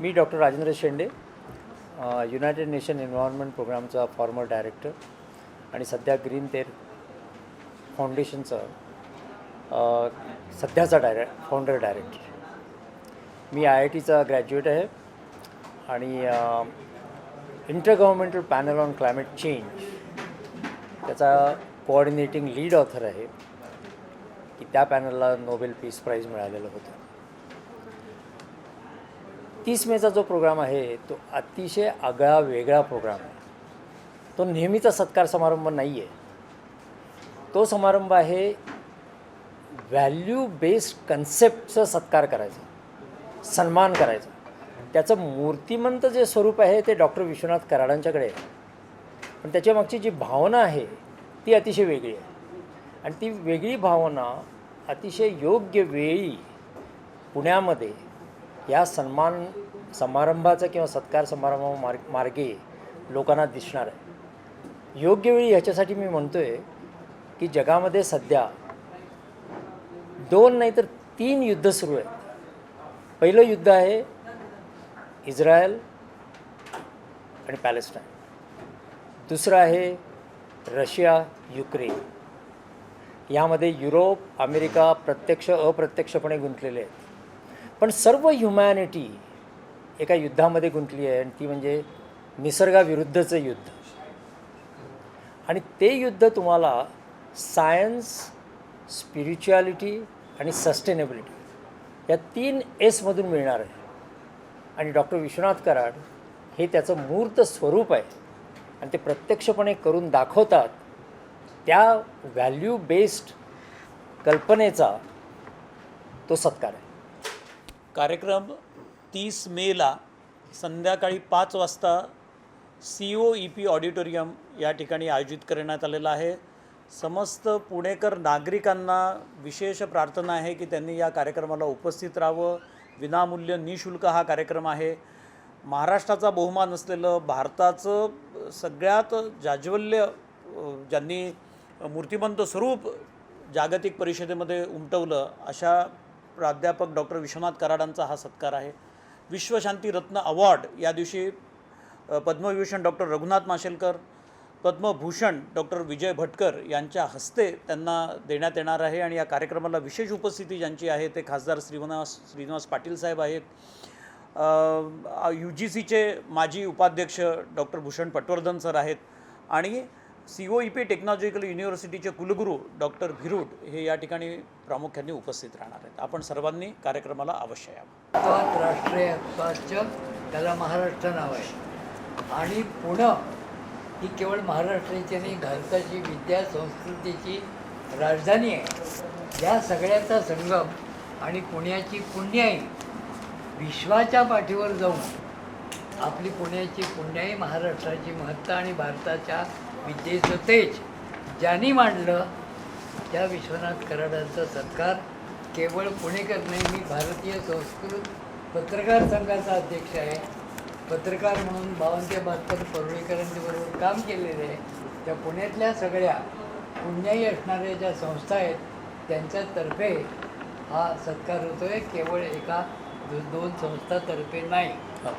मी doctor Rajendra Shende United Nation Environment प्रोग्रामचा former director आणि सध्या ग्रीन तेर फाउंडेशनचा सध्याचा डायरे फाउंडर डायरेक्टर मी आय आय टीचा ग्रॅज्युएट आहे आणि inter governmental panel on climate change त्याचा कोऑर्डिनेटिंग लीड ऑथर आहे की त्या पॅनलला नोबेल पीस प्राईज मिळालेलं होतं. तीस मेचा जो प्रोग्राम आहे तो अतिशय आगळा वेगळा प्रोग्राम आहे. तो नेहमीचा सत्कार समारंभ नाही आहे तो समारंभ आहे व्हॅल्यू बेस्ड कन्सेप्टचं सत्कार करायचा सन्मान करायचा. त्याचं मूर्तिमंत जे स्वरूप आहे ते डॉक्टर विश्वनाथ कराडांच्याकडे आहे. पण त्याच्यामागची जी भावना आहे ती अतिशय वेगळी आहे. आणि ती वेगळी भावना अतिशय योग्य वेळी पुण्यामध्ये या सन्मान समारंभाचा किंवा सत्कार समारंभा मार्ग मार्गे लोकांना दिसणार आहे. योग्य वेळी ह्याच्यासाठी मी म्हणतो आहे की जगामध्ये सध्या दोन नाही तर तीन युद्ध सुरू आहेत. पहिलं युद्ध आहे इस्रायल आणि पॅलेस्टाईन. दुसरं आहे रशिया युक्रेन. यामध्ये युरोप अमेरिका प्रत्यक्ष अप्रत्यक्षपणे गुंतलेले आहेत. पण सर्व ह्युमॅनिटी एका युद्धामध्ये गुंतली आहे आणि ती म्हणजे निसर्गाविरुद्धचं युद्ध. आणि ते युद्ध तुम्हाला सायन्स स्पिरिच्युॲलिटी आणि सस्टेनेबिलिटी या तीन एसमधून मिळणार आहे. आणि डॉक्टर विश्वनाथ कराड हे त्याचं मूर्त स्वरूप आहे. आणि ते प्रत्यक्षपणे करून दाखवतात त्या व्हॅल्यू बेस्ड कल्पनेचा तो सत्कार आहे. कार्यक्रम तीस मेला संध्याकाळी पाच वाजता C O E P auditorium या ठिकाणी आयोजित करण्यात आलेला आहे. समस्त पुणेकर नागरिकांना विशेष प्रार्थना आहे की त्यांनी या कार्यक्रमाला उपस्थित राहावं. विनामूल्य निशुल्क हा कार्यक्रम आहे. महाराष्ट्राचा बहुमान असलेलं भारताचं सगळ्यात जाज्वल्य ज्यांनी मूर्तिमंत स्वरूप जागतिक परिषदेमध्ये उमटवलं अशा प्राध्यापक डॉक्टर विश्वनाथ कराडांचा हा सत्कार आहे. विश्वशांती रत्न अवॉर्ड या दिवशी पद्मविभूषण डॉक्टर रघुनाथ माशेलकर पद्मभूषण डॉक्टर विजय भटकर यांच्या हस्ते त्यांना देण्यात येणार आहे आणि या कार्यक्रमाला विशेष उपस्थिती ज्यांची आहे ते खासदार श्रीनिवास श्रीनिवास पाटील साहेब आहेत. यू जी सीचे माजी उपाध्यक्ष डॉक्टर भूषण पटवर्धन सर आहेत आणि C O E P technological युनिव्हर्सिटीचे कुलगुरू डॉक्टर भिरूड हे या ठिकाणी प्रामुख्याने उपस्थित राहणार आहेत. आपण सर्वांनी कार्यक्रमाला अवश्य यावं राष्ट्रीय त्याला महाराष्ट्र नाव आहे. आणि पुणं ही केवळ महाराष्ट्राची नाही भारताची विद्या संस्कृतीची राजधानी आहे. या सगळ्याचा संगम आणि पुण्याची पुण्याई विश्वाच्या पाठीवर जाऊन आपली पुण्याची पुण्याई महाराष्ट्राची महत्ता आणि भारताच्या विद्येचं तेज. ज्यांनी मांडलं त्या विश्वनाथ कराडांचा सत्कार केवळ पुणेकर नाही मी भारतीय संस्कृत पत्रकार संघाचा अध्यक्ष आहे. पत्रकार म्हणून बावन्न ते बहात्तर काम केलेलं आहे. त्या पुण्यातल्या सगळ्या पुण्याही असणाऱ्या ज्या संस्था आहेत त्यांच्यातर्फे हा सत्कार होतो आहे केवळ एका दोन संस्थातर्फे नाही. हो.